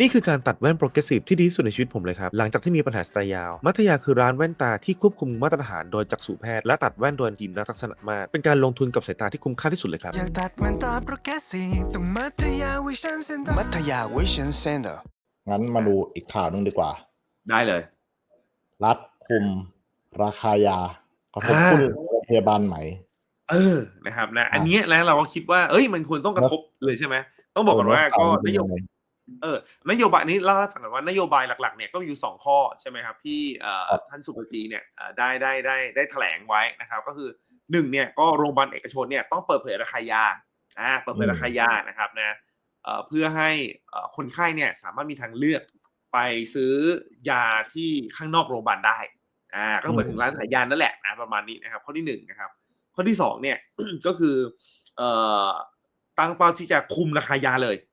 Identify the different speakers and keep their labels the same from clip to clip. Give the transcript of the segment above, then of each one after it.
Speaker 1: นี่คือการตัดแว่นโปรเกรสซีฟที่ดีที่สุดในชีวิตผมเลยครับ หลังจากที่มีปัญหาสายตายาว มัธยาคือร้านแว่นตาที่ควบคุมมาตรฐานโดยจักษุแพทย์และตัดแว่นโดยทีมนักทักษณะมาก เป็นการลงทุนกับสายตาที่คุ้มค่าที่สุดเลยครับ
Speaker 2: อยากตัดแว่นตาโปรเกรสซีฟต้องมัธยาวิชั่นเซ็นเตอร์มัธยาวิชั่นเซ็นเตอร์
Speaker 3: งั้นมาดูอีกข่าวหนึงดีกว่า
Speaker 4: ได้เลย
Speaker 3: รัฐคุมราคายากระทบ
Speaker 4: อ่า
Speaker 3: ผู้โรงพยาบาลไหม
Speaker 4: เออนะครับนะ อันเนี้ยแล้วเราก็คิดว่า เอ้ยมันควรต้องกระทบเลยใช่ไหมต้องบอกก่อนว่าก็นโยบาย เออนโยบายนี้เล่าให้ฟังก่อนว่านโยบายหลักๆเนี่ยก็มีอยู่สองข้อใช่ไหมครับที่เอ่อ
Speaker 3: ครับ
Speaker 4: ท่านสุปจีเนี่ยเอ่อได้ได้ได้ได้แถลงไว้นะครับ ก็คือหนึ่งเนี่ยก็โรงพยาบาลเอกชนเนี่ยต้องเปิดเผยราคายาอ่าเปิดเผยราคายานะครับนะเอ่อเพื่อให้เอ่อคนไข้เนี่ยสามารถมีทางเลือกไปซื้อยาที่ข้างนอกโรงพยาบาลได้อ่าก็เหมือนถึงร้านขายยานั่นแหละนะประมาณนี้นะครับ ข้อที่หนึ่งนะครับ ข้อที่สองเนี่ยก็คือเอ่อตั้งเป้าที่จะคุมราคายาเลยอะ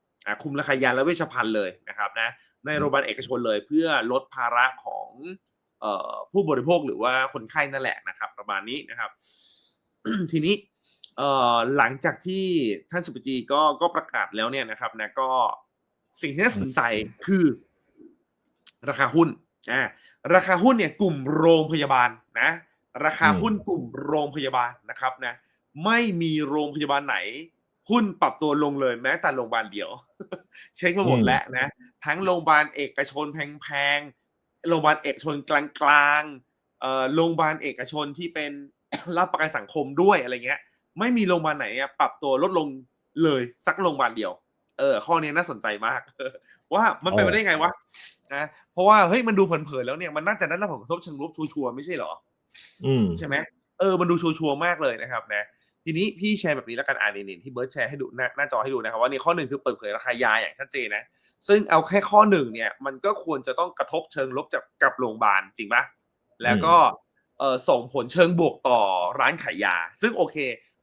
Speaker 4: คุมราคายาและเวชภัณฑ์เลยนะครับนะในโรงพยาบาลเอกชนเลยเพื่อลดภาระของเอ่อผู้บริโภคหรือว่าคนไข้นั่นแหละนะครับ ประมาณนี้นะครับ ทีนี้เอ่อหลังจากที่ท่านสุปจีก็ก็ประกาศแล้วเนี่ยนะครับนะก็สิ่งที่น่าสนใจคือ ราคาหุ้นอ่าราคาหุ้นเนี่ยกลุ่มโรงพยาบาลนะ ราคา
Speaker 3: อืม
Speaker 4: หุ้นกลุ่มโรงพยาบาลนะครับนะไม่มีโรงพยาบาลไหน หุ้นปรับตัวลงเลยแม้แต่โรงพยาบาลเดียว เช็คมาหมดแล้วนะ ทั้งโรงพยาบาลเอกชนแพงๆโรงพยาบาลเอกชนกลางๆเอ่อโรงพยาบาลเอกชนที่เป็นรับประกันสังคมด้วยอะไรเงี้ย ไม่มีโรงพยาบาลไหนอะปรับตัวลดลงเลยสักโรงพยาบาลเดียว เออ ข้อนี้น่าสนใจมาก ว่ามันเป็นไปได้ไงวะนะเพราะว่าเฮ้ยมันดูเผินๆแล้วเนี่ยมันน่าจะได้รับผลกระทบเชิงลบชัวร์ๆไม่ใช่เหรอ
Speaker 3: อืม
Speaker 4: ใช่ไหมเออมันดูชัวร์ๆมากเลยนะครับนะ ทีนี้พี่แชร์แบบนี้แล้วกันอ่านนี่ที่เบิร์ดแชร์ให้ดูหน้าหน้าจอให้ดูนะครับว่านี่ข้อหนึ่งคือเปิดเผยราคายาอย่างชัดเจนนะ ซึ่งเอาแค่ข้อหนึ่งเนี่ย มันก็ควรจะต้องกระทบเชิงลบจากกับโรงพยาบาลจริงปะแล้วก็เออส่งผลเชิงบวกต่อร้านขายยา ซึ่งโอเค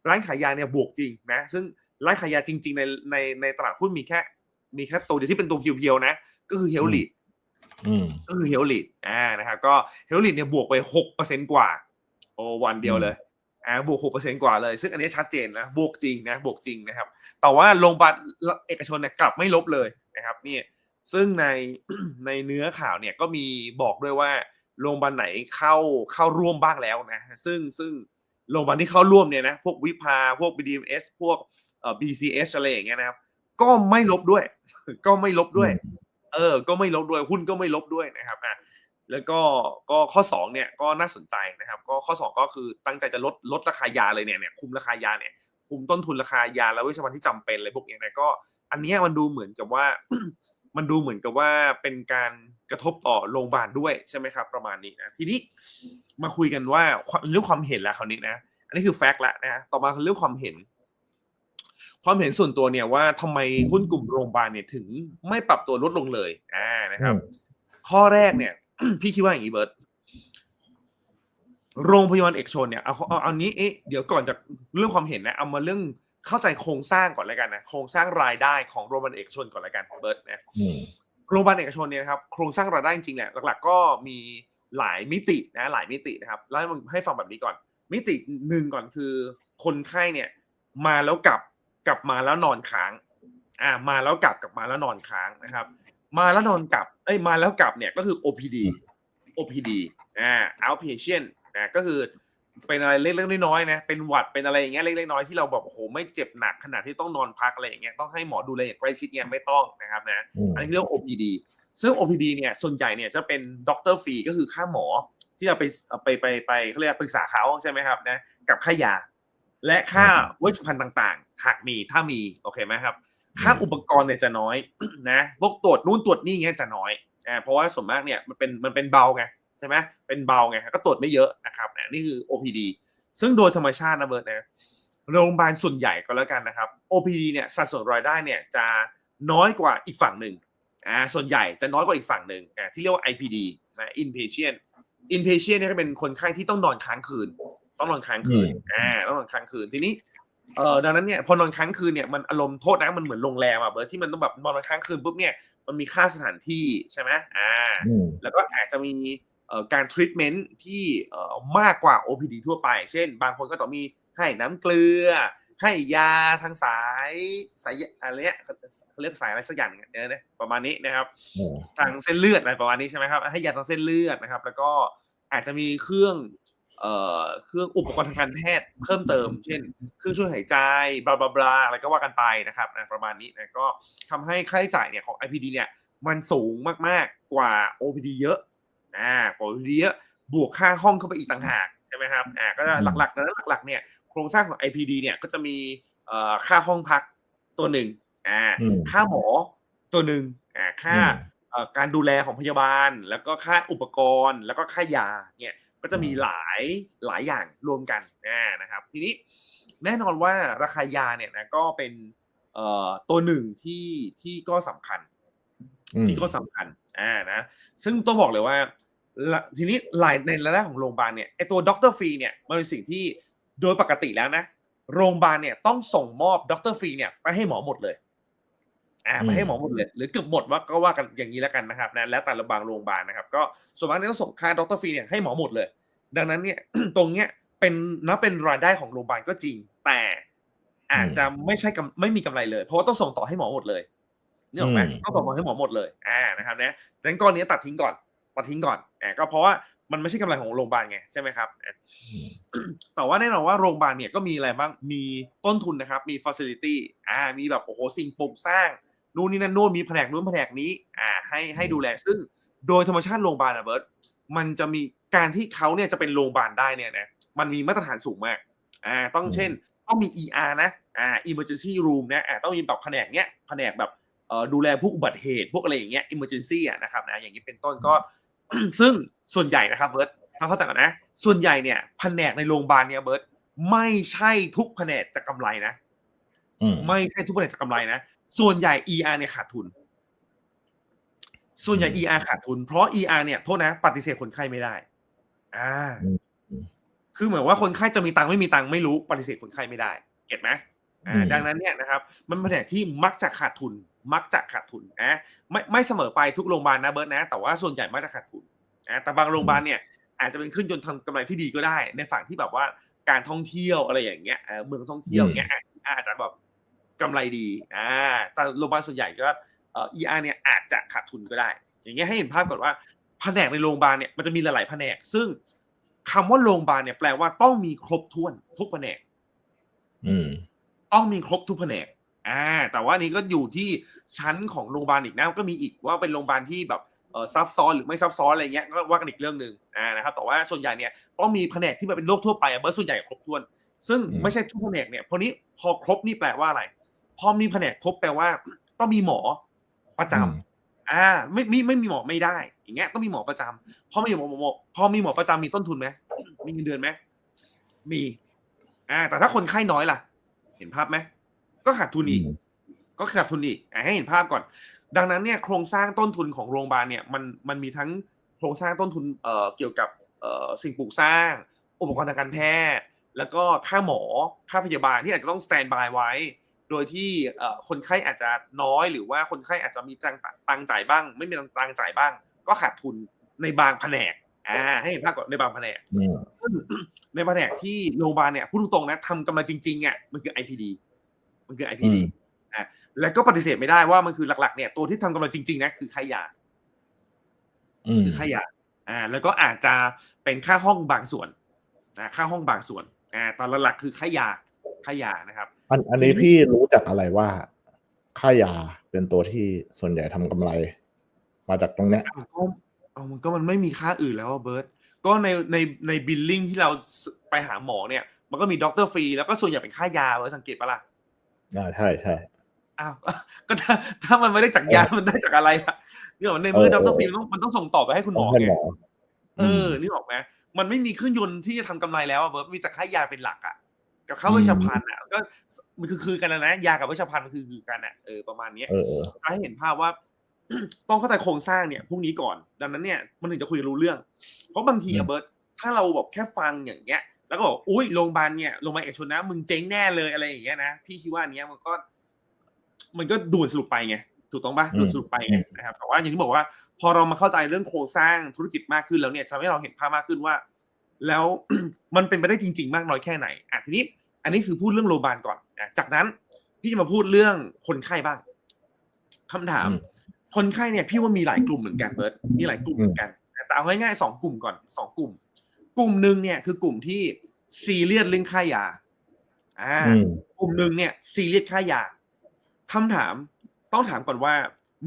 Speaker 4: ร้านขายยาเนี่ยบวกจริงนะ ซึ่งร้านขายยาจริง ๆ ในในในตลาดหุ้นมีแค่ มีแค่ตัวเดียวที่เป็นตัวเพียวๆนะ ก็คือเฮลลีด
Speaker 3: อืม
Speaker 4: ก็คือเฮลลิดอ่านะครับก็เฮลลิดเนี่ยบวกไปหกเปอร์เซ็นกว่า โอ้วันเดียวเลย อ่าบวกหกเปอร์เซ็นกว่าเลย ซึ่งอันนี้ชัดเจนนะบวกจริงนะบวกจริงนะครับ แต่ว่าโรงพยาบาลเอกชนเนี่ยกลับไม่ลบเลยนะครับนี่ซึ่งในในเนื้อข่าวเนี่ยก็มีบอกด้วยว่าโรงพยาบาลไหนเข้าเข้าร่วมบ้างแล้วนะซึ่งซึ่งโรงพยาบาลที่เข้าร่วมเนี่ยนะพวกวิภาพวก BDMS พวกเอ่อ BCS อะไรอย่างเงี้ยนะครับ ก็ไม่ลบด้วย ก็ไม่ลบด้วย เออ ก็ไม่ลบด้วยหุ้นก็ไม่ลบด้วยนะครับอะ แล้วก็ก็ข้อสองเนี่ยก็น่าสนใจนะครับ ก็ข้อสองก็คือตั้งใจจะลดลดราคายาเลยเนี่ยเนี่ยคุมราคายาเนี่ยคุมต้นทุนราคายาและเวชภัณฑ์ที่จำเป็นอะไรพวกเนี้ยนะก็ อันเนี้ยมันดูเหมือนกับว่า มันดูเหมือนกับว่าเป็นการกระทบต่อโรงพยาบาลด้วยใช่ไหมครับ ประมาณนี้นะทีนี้มาคุยกันว่าความเรื่องความเห็นแล้วคราวนี้นะ อันนี้คือแฟกต์แล้วนะต่อมาคือเรื่องความเห็น ความเห็นส่วนตัวเนี่ยว่าทำไมหุ้นกลุ่มโรงพยาบาลเนี่ยถึงไม่ปรับตัวลดลงเลยอ่านะครับ
Speaker 3: อืม
Speaker 4: ข้อแรกเนี่ย พี่คิดว่าอย่างนี้เบิร์ตโรงพยาบาลเอกชนเนี่ยเอาเอาเอานี้เอ๊ะเดี๋ยวก่อนจากเรื่องความเห็นนะเอามาเรื่องเข้าใจโครงสร้างก่อนแล้วกันนะโครงสร้างรายได้ของโรงพยาบาลเอกชนก่อนแล้วกันเบิร์ตนะ
Speaker 3: อืม
Speaker 4: โรงพยาบาลเอกชนเนี่ยนะครับโครงสร้างรายได้จริงๆเนี่ยหลักๆ ก็มีหลายมิตินะหลายมิตินะครับแล้วให้ฟังแบบนี้ก่อน มิติหนึ่งก่อนคือ คนไข้เนี่ย มาแล้วกลับกลับมาแล้วนอนค้าง อ่ามาแล้วกลับกลับมาแล้วนอนค้างนะครับ มาแล้วนอนกลับเอ้ยมาแล้วกลับเนี่ยก็คือ OPD OPD อ่า outpatient นะก็คือเป็นอะไรเล็กๆน้อยๆนะเป็นหวัดเป็นอะไรอย่างเงี้ยเล็กๆน้อยๆที่เราแบบโอ้โหไม่เจ็บหนักขนาดที่ต้องนอนพักอะไรอย่างเงี้ยต้องให้หมอดูแลอย่างใกล้ชิดเนี่ยไม่ต้องนะครับนะ
Speaker 3: อืม
Speaker 4: อันนี้เรียกว่า OPD ซึ่ง OPD เนี่ยส่วนใหญ่เนี่ยจะเป็นด็อกเตอร์ฟรีก็คือค่าหมอที่เราไปไปไปไปเขาเรียกว่าปรึกษาเขาใช่ไหมครับนะกับค่ายา และค่าเวชภัณฑ์ต่าง ๆ หากมีถ้ามีโอเคไหมครับ ค่าอุปกรณ์เนี่ยจะน้อยนะพวกตรวจนู่นตรวจนี่เงี้ยจะน้อยอ่าเพราะว่าส่วนมากเนี่ยมันเป็นมันเป็นเบาไงใช่ไหมเป็นเบาไงก็ตรวจไม่เยอะนะครับอ่านี่คือ OPD ซึ่งโดยธรรมชาตินะเบิร์ตนะโรงพยาบาลส่วนใหญ่ก็แล้วกันนะครับ OPD เนี่ยสัดส่วนรายได้เนี่ยจะน้อยกว่าอีกฝั่งหนึ่งอ่าส่วนใหญ่จะน้อยกว่าอีกฝั่งหนึ่งอ่าที่เรียกว่า IPD นะ inpatient inpatient เนี่ยก็เป็นคนไข้ที่ต้องนอนค้างคืน ต้องนอนค้างคืน
Speaker 3: อืม
Speaker 4: อ่าต้องนอนค้างคืนทีนี้ เอ่อดังนั้นเนี่ยพอนอนค้างคืนเนี่ยมันอารมณ์โทษนะมันเหมือนโรงแรมอะเบิร์ดที่มันต้องแบบนอนค้างคืนปุ๊บเนี่ยมันมีค่าสถานที่ใช่ไหมอ่า
Speaker 3: อืม
Speaker 4: แล้วก็อาจจะมีเอ่อการทรีทเมนต์ที่เอ่อมากกว่า OPD ทั่วไป เช่น บางคนก็ต้องมีให้น้ำเกลือ ให้ยาทางสายสายอะไรเนี้ยเขาเรียกสายอะไรสักอย่างเนี่ยเนยประมาณนี้นะครับ
Speaker 3: โอ้
Speaker 4: ทางเส้นเลือดอะไรประมาณนี้ใช่ไหมครับ ให้ยาทางเส้นเลือดนะครับ แล้วก็อาจจะมีเครื่อง เอ่อเครื่องอุปกรณ์ทางการแพทย์เพิ่มเติม เช่น เครื่องช่วยหายใจบลาบลาบลาอะไรก็ว่ากันไปนะครับนะประมาณนี้นะก็ทำให้ค่าใช้จ่ายเนี่ยของ IPD เนี่ยมันสูงมากๆกว่า OPD เยอะอ่ากว่า OPD เยอะบวกค่าห้องเข้าไปอีกต่างหากใช่ไหมครับอ่าก็จะหลักๆนั้นหลักๆเนี่ยโครงสร้างของ IPD เนี่ยก็จะมีเอ่อค่าห้องพักตัวหนึ่งอ่า
Speaker 3: อืม
Speaker 4: ค่าหมอตัวหนึ่งอ่าค่า
Speaker 3: อืม
Speaker 4: เอ่อการดูแลของพยาบาล แล้วก็ค่าอุปกรณ์ แล้วก็ค่ายาเนี่ย ก็จะมี
Speaker 3: อืม
Speaker 4: หลายหลายอย่างรวมกันอ่านะครับ ทีนี้แน่นอนว่าราคายาเนี่ยนะก็เป็นเอ่อตัวหนึ่งที่ที่ก็สำคัญ
Speaker 3: อืม
Speaker 4: ที่ก็สำคัญอ่านะซึ่งต้องบอกเลยว่าละทีนี้รายในระดับของโรงพยาบาลเนี่ยไอตัวด็อกเตอร์ฟรีเนี่ยมันเป็นสิ่งที่โดยปกติแล้วนะ โรงพยาบาลเนี่ยต้องส่งมอบด็อกเตอร์ฟรีเนี่ยไปให้หมอหมดเลย อ่าไปให้หมอหมดเลยหรือเกือบหมดว่าก็ว่ากันอย่างนี้แล้วกันนะครับนะแล้วแต่ละบางโรงพยาบาลนะครับ ก็ส่วนมากเนี่ยต้องส่งค่าด็อกเตอร์ฟรีเนี่ยให้หมอหมดเลย ดังนั้นเนี่ยตรงเนี้ยเป็นนับเป็นรายได้ของโรงพยาบาลก็จริง แต่อาจจะไม่ใช่กำไม่มีกำไรเลย เพราะว่าต้องส่งต่อให้หมอหมดเลยนี่ออกไหม
Speaker 3: อืม
Speaker 4: ต้องส่งต่อให้หมอหมดเลยอ่านะครับนะดังนั้นก้อนนี้ตัดทิ้งก่อนตัดทิ้งก่อนอ่าก็เพราะว่ามันไม่ใช่กำไรของโรงพยาบาลไงใช่ไหมครับอะแต่ว่าแน่นอนว่าโรงพยาบาลเนี่ยก็มีอะไรบ้าง มีต้นทุนนะครับ มี facility อ่า มีแบบโอ้โหสิ่งปลูกสร้าง นู่นนี่นั่นนู่นมีแผนกนู้นแผนกนี้อ่าให้ให้ดูแลซึ่ง โดยธรรมชาติโรงพยาบาลอะเบิร์ตมันจะมีการที่เขาเนี่ยจะเป็นโรงพยาบาลได้เนี่ยนะมันมีมาตรฐานสูงมากอ่าต้องเช่น ต้องมี ER นะอ่า emergency room นะอ่าต้องมีแบบแผนกเนี้ยแผนกแบบเอ่อดูแลผู้อุบัติเหตุพวกอะไรอย่างเงี้ย emergency อะนะครับนะอย่างนี้เป็นต้นก็ซึ่งส่วนใหญ่นะครับเบิร์ตถ้าเข้าใจก่อนนะ ส่วนใหญ่เนี่ยแผนกในโรงพยาบาลเนี่ยเบิร์ตไม่ใช่ทุกแผนกจะกำไรนะ
Speaker 3: อืม
Speaker 4: ไม่ใช่ทุกแผนกจะกำไรนะ ส่วนใหญ่ ER เนี่ยขาดทุน ส่วนใหญ่ ER ขาดทุน เพราะ ER เนี่ยโทษนะ ปฏิเสธคนไข้ไม่ได้ อ่า
Speaker 3: อืม
Speaker 4: คือเหมือนว่าคนไข้จะมีตังค์ไม่มีตังค์ไม่รู้ปฏิเสธคนไข้ไม่ได้ เก็ตไหมอ่าดังนั้นเนี่ยนะครับมันเป็นแผนกที่มักจะขาดทุน มักจะขาดทุนนะไม่ไม่เสมอไปทุกโรงพยาบาลนะเบิร์ตนะ แต่ว่าส่วนใหญ่มักจะขาดทุนอ่าแต่บางโรงพยาบาลเนี่ยอาจจะเป็นขึ้นยนต์ทำกำไรที่ดีก็ได้ ในฝั่งที่แบบว่าการท่องเที่ยวอะไรอย่างเงี้ยเอ่อเมืองท่องเที่ยวอย่างเงี้ยอะอาจจะแบบ กำไรดีอ่าแต่โรงพยาบาลส่วนใหญ่ก็เอ่อ ER เนี่ยอาจจะขาดทุนก็ได้ อย่างเงี้ยให้เห็นภาพก่อนว่าแผนกในโรงพยาบาลเนี่ยมันจะมีหลาย ๆ แผนก ซึ่งคำว่าโรงพยาบาลเนี่ยแปลว่าต้องมีครบถ้วนทุกแผนก
Speaker 3: อืม
Speaker 4: ต้องมีครบทุกแผนกอ่าแต่ว่านี้ก็อยู่ที่ชั้นของโรงพยาบาลอีกนะก็มีอีกว่าเป็นโรงพยาบาลที่แบบเออซับซ้อนหรือไม่ซับซ้อนอะไรเงี้ยก็ว่ากันอีกเรื่องหนึ่งอ่านะครับแต่ว่าส่วนใหญ่เนี่ยต้องมีแผนกที่มันเป็นโรคทั่วไปอะเบอร์ส่วนใหญ่ครบถ้วน ซึ่ง
Speaker 3: อืม
Speaker 4: ไม่ใช่ทุกแผนกเนี่ยพอนี้พอครบนี่แปลว่าอะไร พอมีแผนกครบแปลว่า ต้องมีหมอประจำ
Speaker 3: อืม
Speaker 4: อ่าไม่ไม่ไม่มีหมอไม่ได้ อย่างเงี้ยต้องมีหมอประจำพอมีหมอหมอหมอพอมีหมอประจำมีต้นทุนไหมมีเงินเดือนไหมมีอ่าแต่ถ้าคนไข้น้อยล่ะ เห็นภาพไหมก็ขาดทุนอีก
Speaker 3: อืม
Speaker 4: ก็ขาดทุนอีกอะให้เห็นภาพก่อน ดังนั้นเนี่ยโครงสร้างต้นทุนของโรงพยาบาลเนี่ยมันมันมีทั้งโครงสร้างต้นทุนเอ่อเกี่ยวกับเอ่อสิ่งปลูกสร้าง อุปกรณ์ทางการแพทย์ แล้วก็ค่าหมอค่าพยาบาลที่อาจจะต้องสแตนบายไว้ โดยที่เอ่อคนไข้อาจจะน้อยหรือว่าคนไข้อาจจะมีตังค์ตังค์จ่ายบ้าง ไม่มีตังค์จ่ายบ้าง ก็ขาดทุนในบางแผนกอ่าให้เห็นภาพก่อนในบางแผนก
Speaker 3: อืม
Speaker 4: ซึ่งในแผนกที่โรงพยาบาลเนี่ยพูดตรงๆนะทำกำไรจริงๆอะมันคือ IPD มันคือ
Speaker 3: อื
Speaker 4: IPD
Speaker 3: ม
Speaker 4: อะแล้วก็ปฏิเสธไม่ได้ว่ามันคือหลักๆเนี่ยตัวที่ทำกำไรจริงๆนะคือค่ายา
Speaker 3: อืม
Speaker 4: คือค่ายาอ่า แล้วก็อาจจะเป็นค่าห้องบางส่วนนะค่าห้องบางส่วนอ่าตอนหลักๆคือค่ายาค่ายานะครับ
Speaker 3: อันอันนี้พี่รู้จากอะไรว่า ค่ายาเป็นตัวที่ส่วนใหญ่ทำกำไร มาจากตรงเนี้ย
Speaker 4: อ้าวก็เอามันก็มันไม่มีค่าอื่นแล้วอะเบิร์ตก็ในในในบิลลิ่งที่เราไปหาหมอเนี่ย มันก็มีด็อกเตอร์ฟรีแล้วก็ส่วนใหญ่เป็นค่ายาเบิร์ตสังเกตปะล่ะ
Speaker 3: อ่าใช่ใช่
Speaker 4: อ้าวก็ถ้าถ้ามันไม่ได้จากยา มันได้จากอะไรอะนี่บอกในมือ
Speaker 3: เออ
Speaker 4: ด็อกเตอร์ฟรีมันต้องมันต้องส่งต่อไปให้คุณหม
Speaker 3: ต้อ
Speaker 4: อง
Speaker 3: ให้
Speaker 4: ไง
Speaker 3: หมอ
Speaker 4: เออนี่บอกไหมมันไม่มีเครื่องยนต์ที่จะทำกำไรแล้วอะเบิร์ตมีแต่ค่ายาเป็นหลักอะ กับค่าเวชภัณฑ์อะก็มันคือคือกันนะนะยากับเวชภัณฑ์มันคือคือกันอะเออประมาณเนี้ย
Speaker 3: เออเออ
Speaker 4: ให้เห็นภาพว่า ต้องเข้าใจโครงสร้างเนี่ยพวกนี้ก่อน ดังนั้นเนี่ยมันถึงจะคุยกันรู้เรื่อง เพราะบางที
Speaker 3: อื
Speaker 4: อะ
Speaker 3: ม
Speaker 4: เบิร์ตถ้าเราแบบแค่ฟังอย่างเงี้ย แล้วก็บอกอุ้ยโรงพยาบาลเนี่ยโรงพยาบาลเอกชนนะมึงเจ๊งแน่เลยอะไรอย่างเงี้ยนะพี่คิดว่าอันเนี้ยมันก็ มันก็ด่วนสรุปไปไงถูกต้องปะด่วนสรุปไปไงนะครับแต่ว่าอย่างที่บอกว่า พอเรามาเข้าใจเรื่องโครงสร้างธุรกิจมากขึ้นแล้วเนี่ยทำให้เราเห็นภาพมากขึ้นว่า แล้วมันเป็นไปได้จริง ๆ มากน้อยแค่ไหนอะทีนี้อันนี้คือพูดเรื่องโรงพยาบาลก่อนอะจากนั้นพี่จะมาพูดเรื่องคนไข้บ้างคำถาม
Speaker 3: อืม
Speaker 4: คนไข้เนี่ย พี่ว่ามีหลายกลุ่มเหมือนกันเบิร์ตมีหลายกลุ่มเหมือนกันแต่เอาง่ายๆสองกลุ่มก่อนสองกลุ่ม กลุ่มหนึ่งเนี่ยคือกลุ่มที่ซีเรียสเรื่องค่ายาอ่า
Speaker 3: อืม
Speaker 4: กลุ่มหนึ่งเนี่ยซีเรียสค่ายาคำถามต้องถามก่อนว่า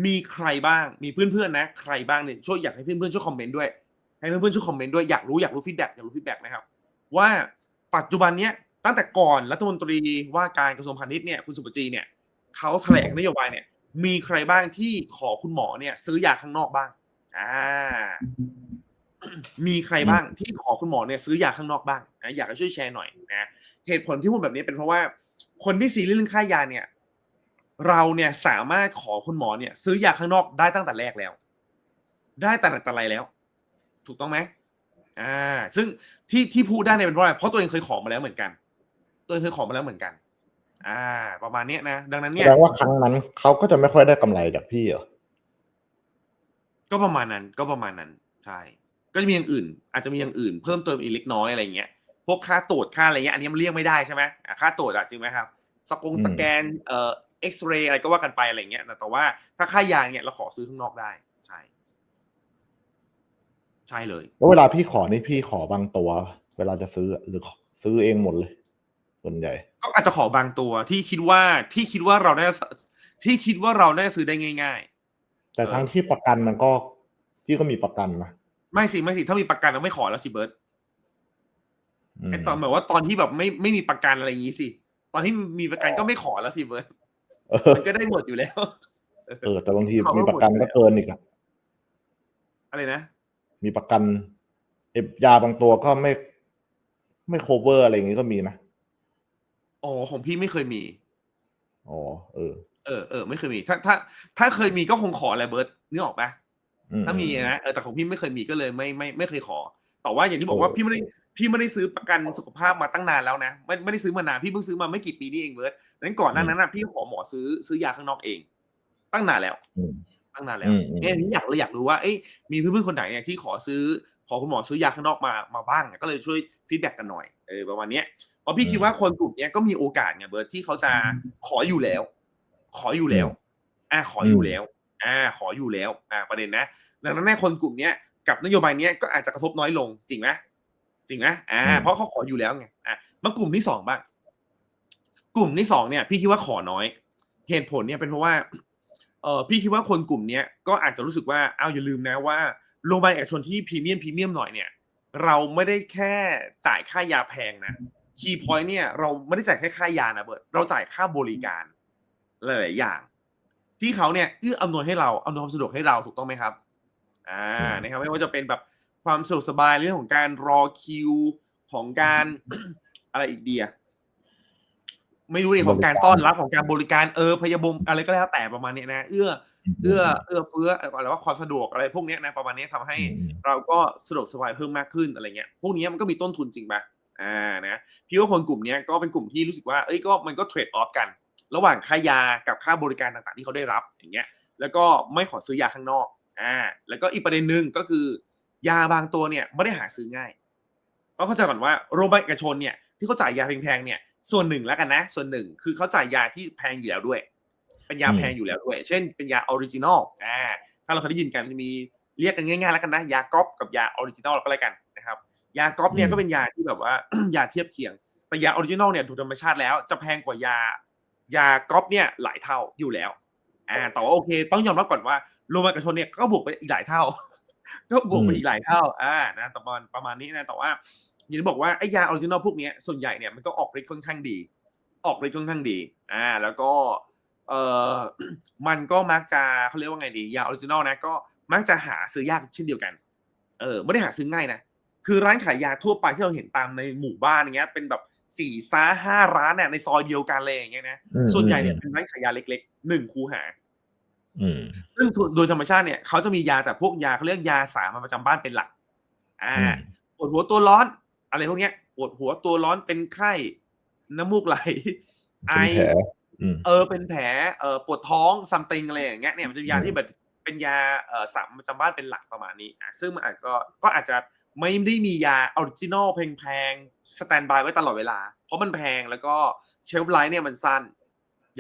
Speaker 4: มีใครบ้างมีเพื่อนๆนะ ใครบ้างเนี่ยช่วยอยากให้เพื่อนๆช่วยคอมเมนต์ด้วย ให้เพื่อนๆช่วยคอมเมนต์ด้วยอยากรู้อยากรู้ฟีดแบ็กอยากรู้ฟีดแบ็กนะครับ ว่าปัจจุบันเนี้ยตั้งแต่ก่อนรัฐมนตรีว่าการกระทรวงพาณิชย์เนี่ยคุณสุปจีเนี่ยเขาแถลงนโยบายเนี่ย มีใครบ้างที่ขอคุณหมอเนี่ย ซื้อยาข้างนอกบ้างอ่ามีใครบ้างที่ขอคุณหมอเนี่ยซื้อยาข้างนอกบ้างนะอยากให้ช่วยแชร์หน่อยนะเหตุผลที่พูดแบบนี้เป็นเพราะว่า คนที่ซีเรียสเรื่องค่ายาเนี่ย เราเนี่ยสามารถขอคุณหมอเนี่ย ซื้อยาข้างนอกได้ตั้งแต่แรกแล้ว ได้แต่ไหนแต่ไรแล้ว ถูกต้องไหมอ่า ซึ่งที่ที่พูดได้เนี่ยเป็นเพราะอะไรเพราะตัวเองเคยขอมาแล้วเหมือนกัน ตัวเองเคยขอมาแล้วเหมือนกัน อ่า ประมาณเนี้ยนะ ดังนั้น
Speaker 3: แส
Speaker 4: เนี่ย
Speaker 3: ดงว่าครั้งนั้นเขาก็จะไม่ค่อยได้กำไรจากพี่เหรอ
Speaker 4: ก็ประมาณนั้นก็ประมาณนั้นใช่ก็จะมีอย่างอื่น อาจจะมีอย่างอื่นเพิ่มเติมอีกเล็กน้อยอะไรเงี้ยพวกค่าตรวจค่าอะไรเงี้ยอันนี้มันเรียกไม่ได้ใช่ไหมอะค่าตรวจอะจริงไหมครับสกง
Speaker 3: อืม
Speaker 4: สแกนเอ่อเอ็กซเรย์อะไรก็ว่ากันไปอะไรเงี้ยแต่แต่ว่าถ้าค่ายาเนี่ยเราขอซื้อข้างนอกได้ใช่ ใช่เลย
Speaker 3: แล้วเวลาพี่ขอนี่พี่ขอบางตัว เวลาจะซื้อหรือซื้อเองหมดเลยส่วนใหญ่
Speaker 4: ก็อาจจะขอบางตัวที่คิดว่าที่คิดว่าเราได้ที่คิดว่าเราได้ซื้อได้ง่าย
Speaker 3: แต่
Speaker 4: เออ
Speaker 3: ทั้งที่ประกันมันก็พี่ก็มีประกันนะ
Speaker 4: ๆไม่สิไม่สิถ้ามีประกันเราไม่ขอแล้วสิเบิร์ต
Speaker 3: อืม
Speaker 4: ไอตอนแบบว่าตอนที่แบบไม่ไม่มีประกันอะไรอย่างงี้สิ ตอนที่มีประกันก็ไม่ขอแล้วสิเบิร์ต
Speaker 3: เออ
Speaker 4: มันก็ได้หมดอยู่แล้ว
Speaker 3: เออ แต่บางที
Speaker 4: เขาก็
Speaker 3: มีประกัน
Speaker 4: หมดอยู่
Speaker 3: ก็เกินอีกอะ
Speaker 4: อะไรนะ
Speaker 3: มีประกันเอยาบางตัวก็ไม่ ไม่โคเวอร์อะไรอย่างงี้ก็มีนะ
Speaker 4: อ๋อของพี่ไม่เคยมี
Speaker 3: อ๋อเออ
Speaker 4: เออเออไม่เคยมี ถ้าถ้า ถ้าเคยมีก็คงขอแหละเบิร์ตนึกออกปะ
Speaker 3: อื
Speaker 4: ถ้ามีนะเออแต่ของพี่ไม่เคยมีก็เลยไม่ไม่ไม่เคยขอ แต่ว่าอย่างที่บอกว่าพี่ไม่ได้พี่ไม่ได้ซื้อประกันสุขภาพมาตั้งนานแล้วนะไม่ไม่ได้ซื้อมานานพี่เพิ่งซื้อมาไม่กี่ปีนี่เองเบิร์ตนั้นก่อนหน้านั้นนะพี่ขอหมอซื้อซื้อยาข้างนอกเอง ตั้งนานแล้ว
Speaker 3: อืม
Speaker 4: ตั้งนานแล้ว
Speaker 3: อืมอืม
Speaker 4: เนี่ยที่อยากเลยอยากรู้ว่าเอ้ยมีเพื่อนๆคนไหนเนี่ยที่ขอซื้อขอคุณหมอซื้อยาข้างนอกมามาบ้างก็เลยช่วยฟีดแบ็กกันหน่อยเออประมาณเนี้ยเพราะพี่คิดว่าคนกลุ่มเนี้ยก็มีโอกาสไงเบิร์ตที่เขาจะขออยู่แล้ว ขออยู่แล้วอ่าขออยู่แล้วอ่าขออยู่แล้วอ่าประเด็นนะดังนั้นแน่คนกลุ่มเนี้ยกับนโยบายเนี้ยก็อาจจะกระทบน้อยลงจริงไหมจริงไหมอ่า
Speaker 3: อืม
Speaker 4: เพราะเขาขออยู่แล้วไงอะมากลุ่มที่สองบ้าง กลุ่มที่สองเนี่ย พี่คิดว่าขอน้อย เหตุผลเนี่ยเป็นเพราะว่า เออพี่คิดว่าคนกลุ่มเนี้ยก็อาจจะรู้สึกว่าเอาอย่าลืมนะว่าโรงพยาบาลเอกชนที่พรีเมียมพรีเมียมหน่อยเนี่ย เราไม่ได้แค่จ่ายค่ายาแพงนะคีย์พอยต์เนี่ยเราไม่ได้จ่ายแค่ค่ายานะเบิร์ตเราจ่ายค่าบริการหลายๆอย่าง ที่เขาเนี่ยเอื้ออำนวยให้เราอำนวยความสะดวกให้เราถูกต้องไหมครับอ่านะครับไม่ว่าจะเป็นแบบความสะดวกสบายเรื่องของการรอคิวของการอะไรอีกเดีย ไม่รู้ดิของการต้อนรับของการบริการเออพยาบมอะไรก็แล้วแต่ประมาณเนี้ยนะ เอื้อ เอื้อเอื้อเฟื้ออะไรว่าความสะดวกอะไรพวกเนี้ยนะประมาณนี้ทำให้
Speaker 3: อืม
Speaker 4: เราก็สะดวกสบายเพิ่มมากขึ้นอะไรเงี้ยพวกเนี้ยมันก็มีต้นทุนจริงปะอ่านะพี่ว่าคนกลุ่มเนี้ยก็เป็นกลุ่มที่รู้สึกว่าเอ้ยก็มันก็เทรดออฟกัน ระหว่างค่ายากับค่าบริการต่างๆ ที่เขาได้รับอย่างเงี้ย แล้วก็ไม่ขอซื้อยาข้างนอกอ่าแล้วก็อีกประเด็นหนึ่งก็คือยาบางตัวเนี่ยไม่ได้หาซื้อง่ายต้องเข้าใจก่อนว่าโรงพยาบาลเอกชนเนี่ยที่เขาจ่ายยาแพงๆเนี่ย ส่วนหนึ่งแล้วกันนะ ส่วนหนึ่งคือเขาจ่ายยาที่แพงอยู่แล้วด้วย เป็นยา
Speaker 3: อืม
Speaker 4: แพงอยู่แล้วด้วย เช่น เป็นยาออริจินอลอ่าถ้าเราเคยได้ยินกันมันจะมีเรียกกันง่ายๆแล้วกันนะ ยาก๊อปกับยาออริจินอลก็แล้วกันนะครับ ยาก๊อปเนี่ย
Speaker 3: อืม
Speaker 4: ก็เป็นยาที่แบบว่ายาเทียบเคียง แต่ยาออริจินอลเนี่ยถูกธรรมชาติแล้ว จะแพงกว่ายายาก๊อปเนี่ยหลายเท่าอยู่แล้วอ่าแต่ว่าโอเค ต้องยอมรับก่อนว่าโรงพยาบาลเอกชนเนี่ยก็บวกไปอีกหลายเท่า ก็บวกไป
Speaker 3: อืม
Speaker 4: อีกหลายเท่าอ่านะประมาณประมาณนี้นะแต่ว่า อย่างที่บอกว่าไอ้ยาออริจินอลพวกเนี้ยส่วนใหญ่เนี่ยมันก็ออกฤทธิ์ค่อนข้างดี ออกฤทธิ์ค่อนข้างดีอ่าแล้วก็เอ่อมันก็มักจะเขาเรียกว่าไงดียาออริจินอลนะก็มักจะหาซื้อยากเช่นเดียวกันเออไม่ได้หาซื้อง่ายนะคือร้านขายยาทั่วไปที่เราเห็นตามในหมู่บ้านอย่างเงี้ย เป็นแบบสี่ซ้าห้าร้านเนี่ยในซอยเดียวกันเลยอย่างเงี้ยนะ
Speaker 3: อืม
Speaker 4: ส่วนใหญ่เนี่ยเป็นร้านขายยาเล็กๆหนึ่งคูหา
Speaker 3: อืม
Speaker 4: ซึ่งโดยธรรมชาติเนี่ยเขาจะมียาแต่พวกยาเขาเรียกยาสามัญประจำบ้านเป็นหลัก อ่า
Speaker 3: อืม
Speaker 4: ปวดหัวตัวร้อน อะไรพวกเนี้ยปวดหัวตัวร้อนเป็นไข้น้ำมูกไหล ไอ
Speaker 3: เป็นแผลอืม
Speaker 4: เออเป็นแผลเออปวดท้องซัมติงอะไรอย่างเงี้ยเนี่ยมันจะมียาที่แบบเป็นยาเอ่อสามประจำบ้านเป็นหลักประมาณนี้อะซึ่งมันอาจก็ก็อาจจะไม่ได้มียาออริจินอลแพงๆสแตนบายไว้ตลอดเวลา เพราะมันแพงแล้วก็เชลฟ์ไลท์เนี่ยมันสั้น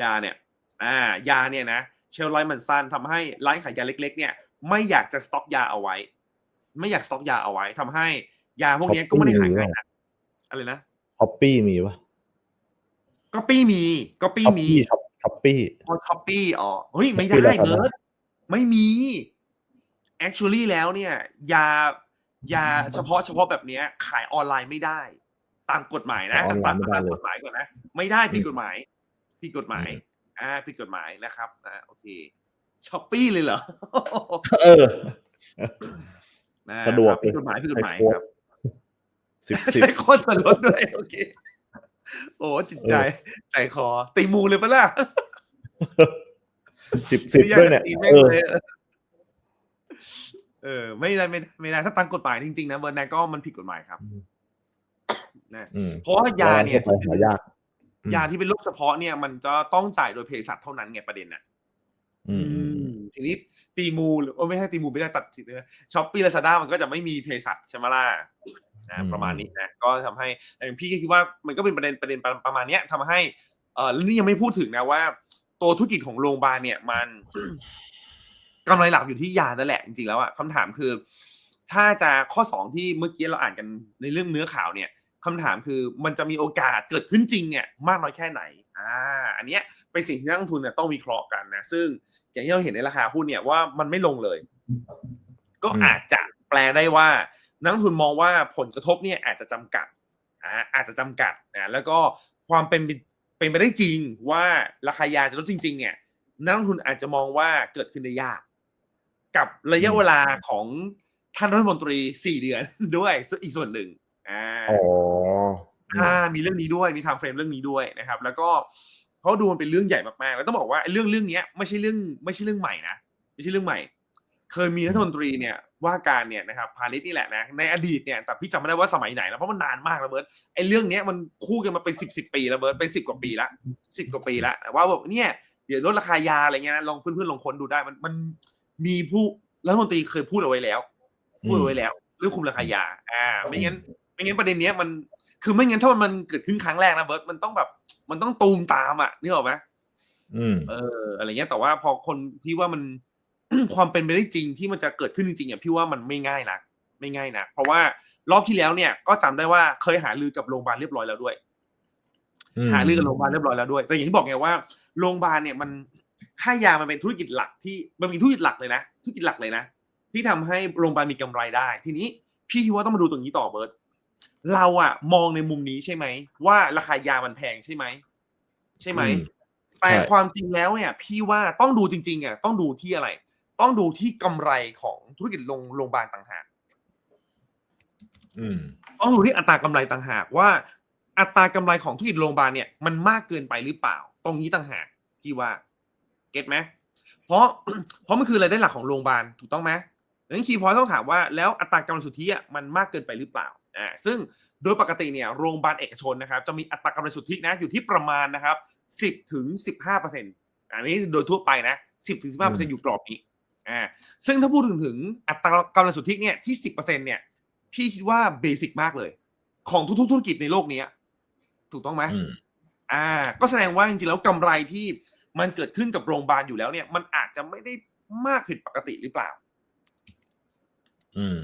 Speaker 4: ยาเนี่ยอ่ายาเนี่ยนะเชลฟ์ไลท์มันสั้นทำให้ร้านขายยาเล็ก ๆ เนี่ยไม่อยากจะสต็อกยาเอาไว้ ไม่อยากสต็อกยาเอาไว้ทำให้ ยาพวกเนี้ยก็ไม่ได้ขายง่ายนะอะไรนะ
Speaker 3: ฮอปปี้มีปะ
Speaker 4: ก็ปี้มีก็ปี้
Speaker 3: ช้อป
Speaker 4: มี
Speaker 3: ปี้ช็อปช้อปปี้
Speaker 4: พอช้อปปี้อ๋อเฮ้ยไม่ได้
Speaker 3: Shopee
Speaker 4: เบิร์ดไม่มี actually แล้วเนี่ย ยายาเฉพาะเฉพาะแบบเนี้ย ขายออนไลน์ไม่ได้ตามกฎหมายนะ
Speaker 3: ออนไล
Speaker 4: ตาม
Speaker 3: น์ไม่ได้
Speaker 4: ตาม
Speaker 3: เลย
Speaker 4: กฎหมายก่อนนะ ไม่ได้ผิด
Speaker 3: อืม
Speaker 4: กฎหมายผิดกฎหมาย
Speaker 3: อืม
Speaker 4: อ่าผิดกฎหมายนะครับอ่าโอเคช้อปปี้เลยเหรอ
Speaker 3: เออ
Speaker 4: นะ
Speaker 3: สะดวก
Speaker 4: ครับผิดกฎหมายผิดกฎหมาย
Speaker 3: ใช้โค้ด
Speaker 4: ครับ
Speaker 3: สิบสิบ
Speaker 4: ใช้โค้ดส่วนลดด้วยโอเคโอ้จิตใจใจคอตีมูเลยปะล่ะ
Speaker 3: สิบสิบด้วยเนี่ย
Speaker 4: ตี
Speaker 3: เอ
Speaker 4: แม่ง
Speaker 3: อ
Speaker 4: เลยเออ ไม่ได้ไม่ได้ไม่ได้ถ้าตามกฎหมายจริงๆนะเบอร์นายก็มันผิดกฎหมายครับ
Speaker 3: อืม
Speaker 4: นะ
Speaker 3: อืม
Speaker 4: เพราะว่ายาเนี่ย
Speaker 3: ทั่วไปหายากอืม
Speaker 4: ยาที่เป็นโรคเฉพาะเนี่ย มันก็ต้องจ่ายโดยเภสัชเท่านั้นไงประเด็นน่ะ
Speaker 3: อืมอืม
Speaker 4: ทีนี้ตีมูหรือโอ้ไม่ใช่ตีมูไม่ได้ตัดสิช้อปปี้ลาซาด้ามันก็จะไม่มีเภสัชใช่ไหมล่ะ นะประมาณนี้นะก็ทำให้แต่พี่ก็คิดว่ามันก็เป็นประเด็นประเด็นประมาณเนี้ยทำให้เออแล้วนี่ยังไม่พูดถึงนะว่า ตัวธุรกิจของโรงพยาบาลเนี่ยมันกำไรหลักอยู่ที่ยานั่นแหละจริงๆแล้วอะคำถามคือ ถ้าจะข้อสองที่เมื่อกี้เราอ่านกันในเรื่องเนื้อข่าวเนี่ยคำถามคือมันจะมีโอกาสเกิดขึ้นจริงเนี่ยมากน้อยแค่ไหนอ่าอันเนี้ยเป็นสิ่งที่นักลงทุนเนี่ยต้องวิเคราะห์กันนะซึ่งอย่างที่เราเห็นในราคาหุ้นเนี่ยว่ามันไม่ลงเลย ก็
Speaker 3: อืม
Speaker 4: อาจจะแปลได้ว่า นักลงทุนมองว่าผลกระทบเนี่ยอาจจะจำกัดอ่าอาจจะจำกัดนะแล้วก็ความเป็นเป็นไปได้จริงว่าราคายาจะลดจริง ๆ เนี่ยนักลงทุนอาจจะมองว่าเกิดขึ้นได้ยาก กับระยะเวลาของท่านรัฐมนตรีสี่เดือนด้วยอีกส่วนหนึ่งอ่า
Speaker 3: อ๋อ
Speaker 4: อ่ามีเรื่องนี้ด้วยมีไทม์เฟรมเรื่องนี้ด้วยนะครับ แล้วก็เขาดูมันเป็นเรื่องใหญ่มากๆ แล้วต้องบอกว่าไอ้เรื่องเรื่องเนี้ยไม่ใช่เรื่องไม่ใช่เรื่องใหม่นะไม่ใช่เรื่องใหม่ เคยมีรัฐมนตรีเนี่ย ว่าการเนี่ยนะครับพาณิชย์นี่แหละนะในอดีตเนี่ยแต่พี่จำไม่ได้ว่าสมัยไหนแล้วเพราะมันนานมากแล้วเบิร์ตไอ้เรื่องเนี้ยมันคู่กันมาเป็นสิบสิบปีแล้วเบิร์ตเป็นสิบกว่าปีละสิบกว่าปีละว่าแบบเนี่ยเดี๋ยวลดราคายาอะไรเงี้ยนะลองเพื่อนๆลองค้นดูได้มันมันมีผู้รัฐมนตรีเคยพูดเอาไว้แล้ว พูดเอาไว้แล้ว เรื่องคุมราคายา อ่า ไม่งั้น ไม่งั้นประเด็นเนี้ยมันคือไม่งั้นถ้ามันเกิดขึ้นครั้งแรกนะเบิร์ตมันต้องแบบมันต้องตูมตามอะนึกออกไหม
Speaker 3: อืม
Speaker 4: เอออะไรเงี้ยแต่ว่าพอคนพี่ว่ามัน ความเป็นไปได้จริงที่มันจะเกิดขึ้นจริงๆอะพี่ว่ามันไม่ง่ายนะไม่ง่ายนะเพราะว่ารอบที่แล้วเนี่ยก็จำได้ว่าเคยหารือกับโรงพยาบาลเรียบร้อยแล้วด้วย หารือกับโรงพยาบาลเรียบร้อยแล้วด้วย แต่อย่างที่บอกไงว่าโรงพยาบาลเนี่ยมันค่ายามันเป็นธุรกิจหลักที่มันเป็นธุรกิจหลักเลยนะธุรกิจหลักเลยนะที่ทำให้โรงพยาบาลมีกำไรได้ ทีนี้พี่คิดว่าต้องมาดูตรงนี้ต่อเบิร์ตเราอะมองในมุมนี้ใช่ไหมว่าราคายามันแพงใช่ไหมใช่ไหม
Speaker 3: อืม
Speaker 4: แต่
Speaker 3: ใช่
Speaker 4: ความจริงแล้วเนี่ย พี่ว่าต้องดูจริงๆอะต้องดูที่อะไร ต้องดูที่กำไรของธุรกิจโรงโรงพยาบาลต่างหาก
Speaker 3: อืม
Speaker 4: ต้องดูที่อัตรากำไรต่างหากว่า อัตรากำไรของธุรกิจโรงพยาบาลเนี่ยมันมากเกินไปหรือเปล่า ตรงนี้ต่างหากที่ว่า เก็ตไหมเพราะเพราะมันคือรายได้หลักของโรงพยาบาลถูกต้องไหมดังนั้นคีย์พอยต์ต้องถามว่าแล้วอัตรากำไรสุทธิอะมันมากเกินไปหรือเปล่าอ่าซึ่งโดยปกติเนี่ยโรงพยาบาลเอกชนนะครับจะมีอัตรากำไรสุทธินะอยู่ที่ประมาณนะครับสิบถึงสิบห้าเปอร์เซ็นต์อันนี้โดยทั่วไปนะสิบถึงสิบห้าเปอร์เซ็นต์อยู่กรอบนี้ อ่าซึ่งถ้าพูดถึงถึงอัตรากำไรสุทธิเนี่ยที่สิบเปอร์เซ็นต์เนี่ยพี่คิดว่าเบสิกมากเลย ของทุกๆธุรกิจในโลกเนี้ยถูกต้องไหม
Speaker 3: อืม
Speaker 4: อ่า ก็แสดงว่าจริงๆแล้วกำไรที่มันเกิดขึ้นกับโรงพยาบาลอยู่แล้วเนี่ย มันอาจจะไม่ได้มากผิดปกติหรือเปล่า
Speaker 3: อืม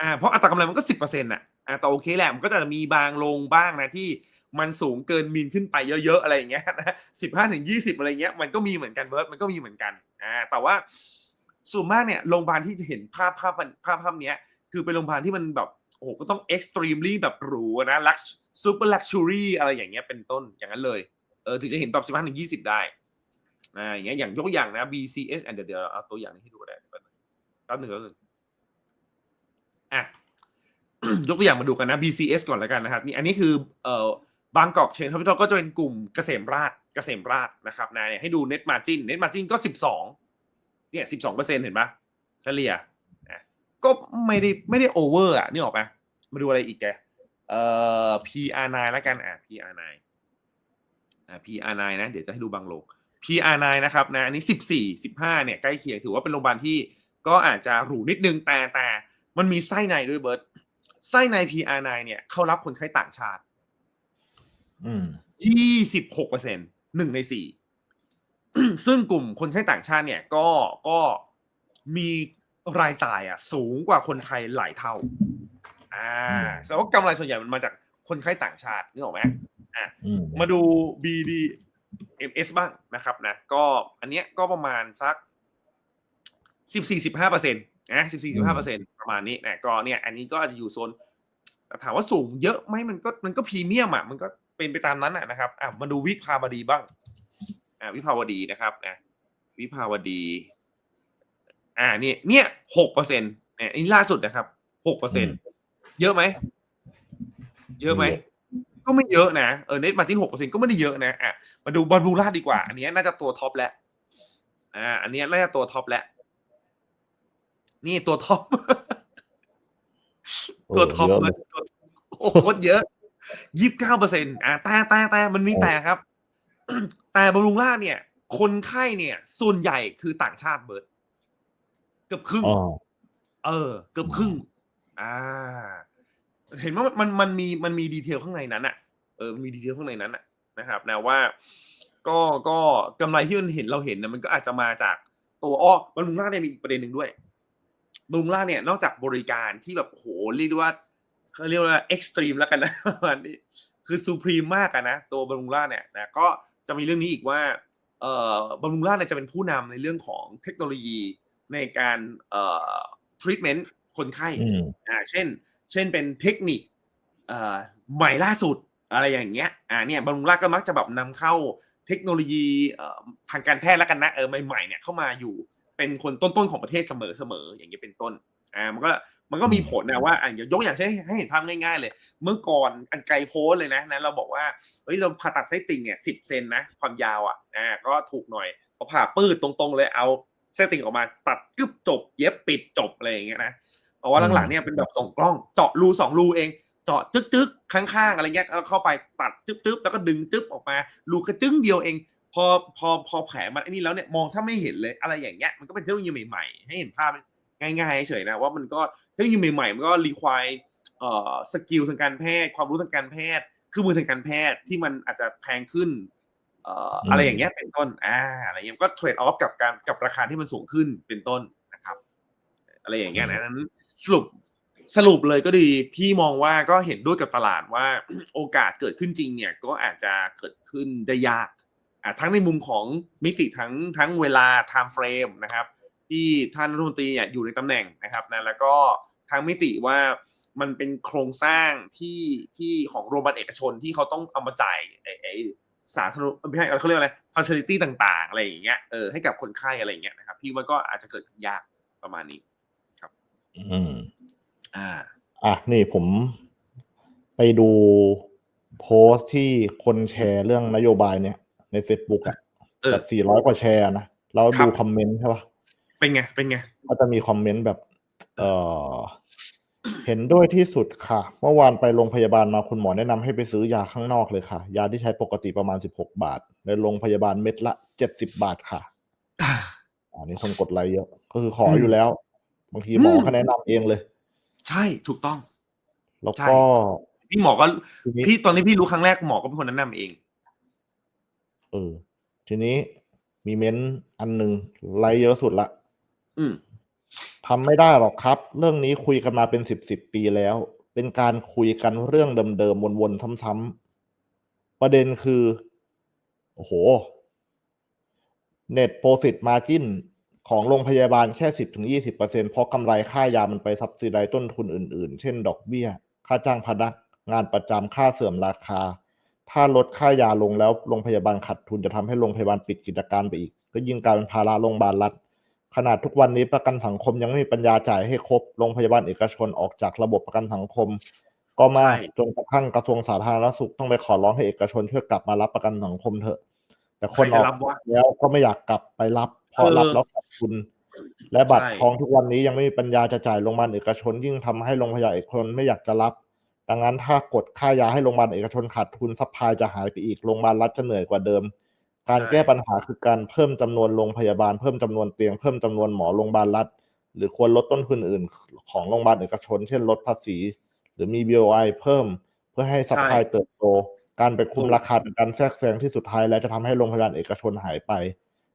Speaker 4: อ่า เพราะอัตรากำไรมันก็สิบเปอร์เซ็นต์่ะอ่าแต่โอเคแหละมันก็จะมีบางลงบ้างนะที่มันสูงเกินมินขึ้นไปเยอะๆอะไรอย่างเงี้ยนะสิบห้าถึงยี่สิบอะไรเงี้ยมันก็มีเหมือนกันเบิร์ดมันก็มีเหมือนกัน อ่า แต่ว่า ส่วนมากเนี่ยโรงพยาบาลที่จะเห็นภาพภาพมันภาพภาพเนี้ย คือเป็นโรงพยาบาลที่มันแบบโอ้โหก็ต้อง extremely แบบหรูอะนะ lux super luxury อะไรอย่างเงี้ยเป็นต้นอย่างนั้นเลยเออถึงจะเห็นแบบสิบห้าถึงยี่สิบได้อ่าอย่างเงี้ยอย่างยกตัวอย่างนะ BCS อันเดี๋ยวเดี๋ยวเอาตัวอย่างนี้ให้ดูได้แป๊บนึงแป๊บนึงแป๊บนึงอะยกตัวอย่างมาดูกันนะ BCS ก่อนแล้วกันนะครับนี่อันนี้คือเอ่อบางกอกเชน capital ก็จะเป็นกลุ่มเกษมราชเกษมราชนะครับนะเนี่ยให้ดู net margin net margin ก็สิบสอง เนี่ยสิบสองเปอร์เซ็นเห็นปะเฉลี่ยนะก็ไม่ได้ไม่ได้โอเวอร์อะนี่ออกปะมาดูอะไรอีกแกเอ่อ PR9 แล้วกันอะ PR9 อ่า PR9 นะ เดี๋ยวจะให้ดูบางโลก PR9 นะครับนะอันนี้ 14 15เนี่ยใกล้เคียงถือว่าเป็นโรงพยาบาลที่ก็อาจจะหรูนิดนึงแต่แต่มันมีไส้ในด้วยเบิร์ตไส้ใน PR9 เนี่ยเขารับคนไข้ต่างชาติ
Speaker 3: อืม
Speaker 4: 26เปอร์เซ็นหนึ่งในสี่ ซึ่งกลุ่มคนไข้ต่างชาติเนี่ยก็ก็มีรายจ่ายอะสูงกว่าคนไทยหลายเท่า อ่า
Speaker 3: อืม
Speaker 4: แต่ว่ากำไรส่วนใหญ่มันมาจากคนไข้ต่างชาตินึกออกไหม
Speaker 3: อืม
Speaker 4: มาดู BDMs บ้างนะครับนะ ก็อันเนี้ยก็ประมาณสักสิบสี่สิบห้าเปอร์เซ็นต์นะสิบสี่สิบห้าเปอร์เซ็นต์ประมาณนี้นะก็เนี่ย อันนี้ก็อาจจะอยู่โซนถามว่าสูงเยอะไหมมันก็มันก็พรีเมียมอะมันก็เป็นไปตามนั้นอะนะครับอะมาดูวิภาวดีบ้าง อ่าวิภาวดีนะครับนะวิภาวดี อ่านี่เนี่ยหกเปอร์เซ็นต์เนี่ยอันนี้ล่าสุดนะครับหกเปอร์เซ็นต์เยอะไหมเยอะไหมก็ไม่เยอะนะเออเน็ตมาจิ้นหกเปอร์เซ็นก็ไม่ได้เยอะนะอะมาดูบอลบูล่าดีกว่า อันเนี้ยน่าจะตัวท็อปแล้วอ่า อันเนี้ยน่าจะตัวท็อปแล้วนี่ตัวท็อป
Speaker 3: โอ้
Speaker 4: ตัวท็อป
Speaker 3: เยอะ
Speaker 4: เล
Speaker 3: เลยย
Speaker 4: ตัวโอ้โหโคตรเยอะยี่สิบเก้าเปอร์เซ็นต์อ่าแต่แต่แต่มันมี
Speaker 3: โอ้
Speaker 4: แต่ครับ แต่บำรุงราษฎร์เนี่ย คนไข้เนี่ย ส่วนใหญ่คือต่างชาติเบิร์ดเกือบครึ่ง
Speaker 3: อ๋อ
Speaker 4: เออ เกือบครึ่ง อ่า เห็นว่ามันมันมีมันมีดีเทลข้างในนั้นอะเออมันมีดีเทลข้างในนั้นอะนะครับนะว่า ก็ก็กำไรที่มันเห็นเราเห็นนะมันก็อาจจะมาจากตัวอ้อบำรุงราษฎร์เนี่ยมีอีกประเด็นหนึ่งด้วยบำรุงราษฎร์เนี่ยนอกจากบริการที่แบบโหเรียกได้ว่าเขาเรียกว่าเอ็กซ์ตรีมแล้วกันนะประมาณนี้คือซูพรีมมากอะนะตัวบำรุงราษฎร์เนี่ยนะก็ จะมีเรื่องนี้อีกว่าเอ่อบำรุงราษฎร์เนี่ยจะเป็นผู้นำในเรื่องของเทคโนโลยีในการเอ่อทรีทเมนต์คนไข้
Speaker 3: อืม
Speaker 4: อ่าเช่น เช่นเป็นเทคนิคเอ่อใหม่ล่าสุดอะไรอย่างเงี้ยอ่าเนี่ยบำรุงราษฎร์ก็มักจะแบบนำเข้าเทคโนโลยีเอ่อทางการแพทย์แล้วกันนะเออใหม่ๆเนี่ยเข้ามาอยู่เป็นคนต้นๆของประเทศเสมอๆอย่างเงี้ยเป็นต้นอ่ามันก็ มันก็มีผลนะว่าอะเดี๋ยวยกอย่างเช่นให้เห็นภาพง่ายๆเลย เมื่อก่อนอันไกลโพสต์เลยนะนะ เราบอกว่าเฮ้ยเราผ่าตัดไส้ติ่งเนี่ยสิบเซนนะ ความยาวอะอ่าก็ถูกหน่อยพอผ่าปืดตรงๆเลยเอาไส้ติ่งออกมา ตัดกึบจบ เย็บปิดจบอะไรอย่างเงี้ยนะแต่ว่าหลังๆเนี่ยเป็นแบบส่องกล้องเจาะรูสองรูเองเจาะจึ๊กจึ๊กข้างๆอะไรเงี้ยแล้วเข้าไปตัดจึ๊บจึ๊บแล้วก็ดึงจึ๊บออกมารูกระจึ้งเดียวเอง พอพอพอแผลมันไอ้นี่แล้วเนี่ยมองถ้าไม่เห็นเลยอะไรอย่างเงี้ยมันก็เป็นเทคโนโลยีใหม่ๆ ให้เห็นภาพ ง่ายๆเฉยๆนะว่ามันก็เทคโนโลยีใหม่ๆมันก็รีควายเอ่อสกิลทางการแพทย์ ความรู้ทางการแพทย์เครื่องมือทางการแพทย์ที่มันอาจจะแพงขึ้นเอ่ออะไรอย่างเงี้ยเป็นต้นอ่าอะไรเงี้ยก็เทรดออฟกับการกับราคาที่มันสูงขึ้นเป็นต้นนะครับ อะไรอย่างเงี้ยนะนั้นสรุปสรุปเลยก็ดีพี่มองว่าก็เห็นด้วยกับตลาดว่าโอกาสเกิดขึ้นจริงเนี่ยก็อาจจะเกิดขึ้นได้ยากอะทั้งในมุมของมิติทั้งทั้งเวลา time frame นะครับ ที่ท่านรัฐมนตรีเนี่ยอยู่ในตำแหน่งนะครับนะแล้วก็ทั้งมิติว่ามันเป็นโครงสร้างที่ที่ของโรงพยาบาลเอกชนที่เขาต้องเอามาจ่ายไอ้ไอ้สาธารณูไม่ใช่เขาเรียกอะไร facility ต่าง ๆ อะไรอย่างเงี้ยเออให้กับคนไข้อะไรอย่างเงี้ยนะครับ พี่ว่าก็อาจจะเกิดขึ้นยากประมาณนี้
Speaker 3: อืม
Speaker 4: อ่า
Speaker 3: อะนี่ผมไปดูโพสต์ที่คนแชร์เรื่องนโยบายเนี่ยใน Facebook อะ
Speaker 4: เออ
Speaker 3: แบบสี่ร้อยกว่าแชร์นะ แล้ว
Speaker 4: ครั
Speaker 3: ดู
Speaker 4: บ
Speaker 3: คอมเมนต์ใช่ปะ
Speaker 4: เป็นไง เป็นไง
Speaker 3: ก็จะมีคอมเมนต์แบบ เออเห็นด้วยที่สุดค่ะ เมื่อวานไปโรงพยาบาลมาคุณหมอแนะนำให้ไปซื้อยาข้างนอกเลยค่ะ ยาที่ใช้ปกติประมาณสิบหกบาท ในโรงพยาบาลเม็ดละเจ็ดสิบบาทค่ะอันนี้คนกดไลค์เยอะ ก็คือขออยู่แล้ว บางทีหมอ
Speaker 4: อืม
Speaker 3: เขาแนะนำเองเลย
Speaker 4: ใช่ถูกต้อง
Speaker 3: แล้ว
Speaker 4: ใช่
Speaker 3: ก็
Speaker 4: พี่หมอก็
Speaker 3: ทีนี้
Speaker 4: พี่ตอนนี้พี่รู้ครั้งแรกหมอก็เป็นคนแนะนำเอง
Speaker 3: เออ ทีนี้มีเม้นต์อันหนึ่งไลค์เยอะสุดละ
Speaker 4: อืม
Speaker 3: ทำไม่ได้หรอกครับ เรื่องนี้คุยกันมาเป็นสิบสิบปีแล้ว เป็นการคุยกันเรื่องเดิมๆวนๆซ้ำๆประเด็นคือ โอ้โห net profit margin ของโรงพยาบาลแค่สิบถึงยี่สิบเปอร์เซ็นเพราะกำไรค่ายามันไปซับซิไดต้นทุนอื่นๆ เช่นดอกเบี้ย ค่าจ้างพนัก งานประจำค่าเสื่อมราคา ถ้าลดค่ายาลงแล้วโรงพยาบาลขาดทุนจะทำให้โรงพยาบาลปิดกิจการไปอีก ก็ยิ่งกลายเป็นภาระโรงพยาบาลรัฐ ขนาดทุกวันนี้ประกันสังคมยังไม่มีปัญญาจ่ายให้ครบโรงพยาบาลเอกชนออกจากระบบประกันสังคม ก็มาก
Speaker 4: ใช่
Speaker 3: จนกระทั่งกระทรวงสาธารณสุขต้องไปขอร้องให้เอกชนช่วยกลับมารับประกันสังคมเถอะ แต่คน
Speaker 4: ใคร
Speaker 3: อ
Speaker 4: จะ
Speaker 3: อก
Speaker 4: รับวะ
Speaker 3: แล้วก็ไม่อยากกลับไปรับเพราะ
Speaker 4: เออ
Speaker 3: รับแล้วขาดทุน และบัตร
Speaker 4: ใช่
Speaker 3: ทองทุกวันนี้ยังไม่มีปัญญาจะจ่ายโรงพยาบาลเอกชน ยิ่งทำให้โรงพยาบาลเอกชนไม่อยากจะรับ ดังนั้นถ้ากดค่ายาให้โรงพยาบาลเอกชนขาดทุนซัพพลายจะหายไปอีกโรงพยาบาลรัฐจะเหนื่อยกว่าเดิม การ
Speaker 4: ใช่
Speaker 3: แก้ปัญหาคือการเพิ่มจำนวนโรงพยาบาล เพิ่มจำนวนเตียง เพิ่มจำนวนหมอโรงพยาบาลรัฐ หรือควรลดต้นทุนอื่นของโรงพยาบาลเอกชน เช่นลดภาษี หรือมี BOI เพิ่มเพื่อให้ซัพพลายเติบโต การไปคุมราคาเป็นการแทรกแซงที่สุดท้ายแล้วจะทำให้โรงพยาบาลเอกชนหายไป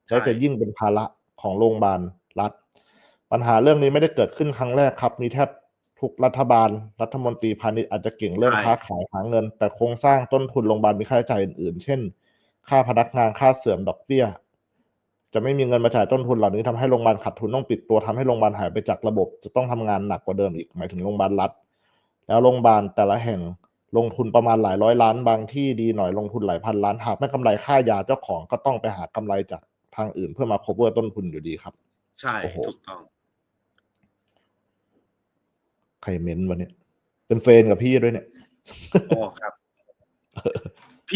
Speaker 3: และจะยิ่งเป็นภาระของโรงพยาบาลรัฐ ปัญหาเรื่องนี้ไม่ได้เกิดขึ้นครั้งแรกครับ มีแทบทุกรัฐบาล รัฐมนตรีพาณิชย์อาจจะเก่งเรื่อง
Speaker 4: ใช่
Speaker 3: ค้าขายหาเงิน แต่โครงสร้างต้นทุนโรงพยาบาลมีค่าใช้จ่ายอื่นๆ เช่น ค่าพนักงานค่าเสื่อมดอกเบี้ย จะไม่มีเงินมาจ่ายต้นทุนเหล่านี้ทำให้โรงพยาบาลขาดทุนต้องปิดตัวทำให้โรงพยาบาลหายไปจากระบบ จะต้องทำงานหนักกว่าเดิมอีกหมายถึงโรงพยาบาลรัฐ แล้วโรงพยาบาลแต่ละแห่งลงทุนประมาณหลายร้อยล้านบางที่ดีหน่อยลงทุนหลายพันล้านหากไม่กำไรค่ายาเจ้าของก็ต้องไปหากำไรจากทางอื่นเพื่อมา cover ต้นทุนอยู่ดีครับ
Speaker 4: ใช่
Speaker 3: โอ้โห
Speaker 4: ถูกต้อง
Speaker 3: ใครเม้นต์วันนี้เป็นเฟนกับพี่ด้วยเนี่ย
Speaker 4: โอ้ครับ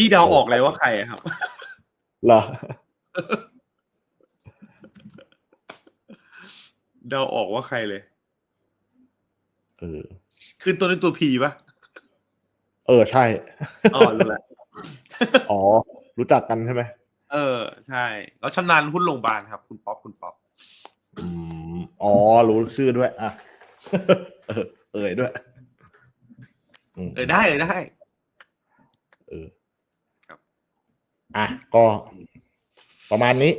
Speaker 4: พี่เดาออกเลยว่าใครอะครับ
Speaker 3: เหรอ
Speaker 4: เดาออกว่าใครเลย
Speaker 3: เออ
Speaker 4: คือตัวในตัวพีปะ
Speaker 3: เออ ใช่
Speaker 4: อ๋อรู้แล้ว
Speaker 3: อ๋อ รู้จักกันใช่ไหม
Speaker 4: เออ ใช่ แล้วชำนาญหุ้นโรงพยาบาลครับ คุณป๊อปคุณป๊อป
Speaker 3: อืมอ๋อ รู้ชื่อด้วย อะ เออเอ่ยด้วยม
Speaker 4: เออได้ เออได้
Speaker 3: เออ
Speaker 4: ครับ
Speaker 3: อะก็ประมาณนี้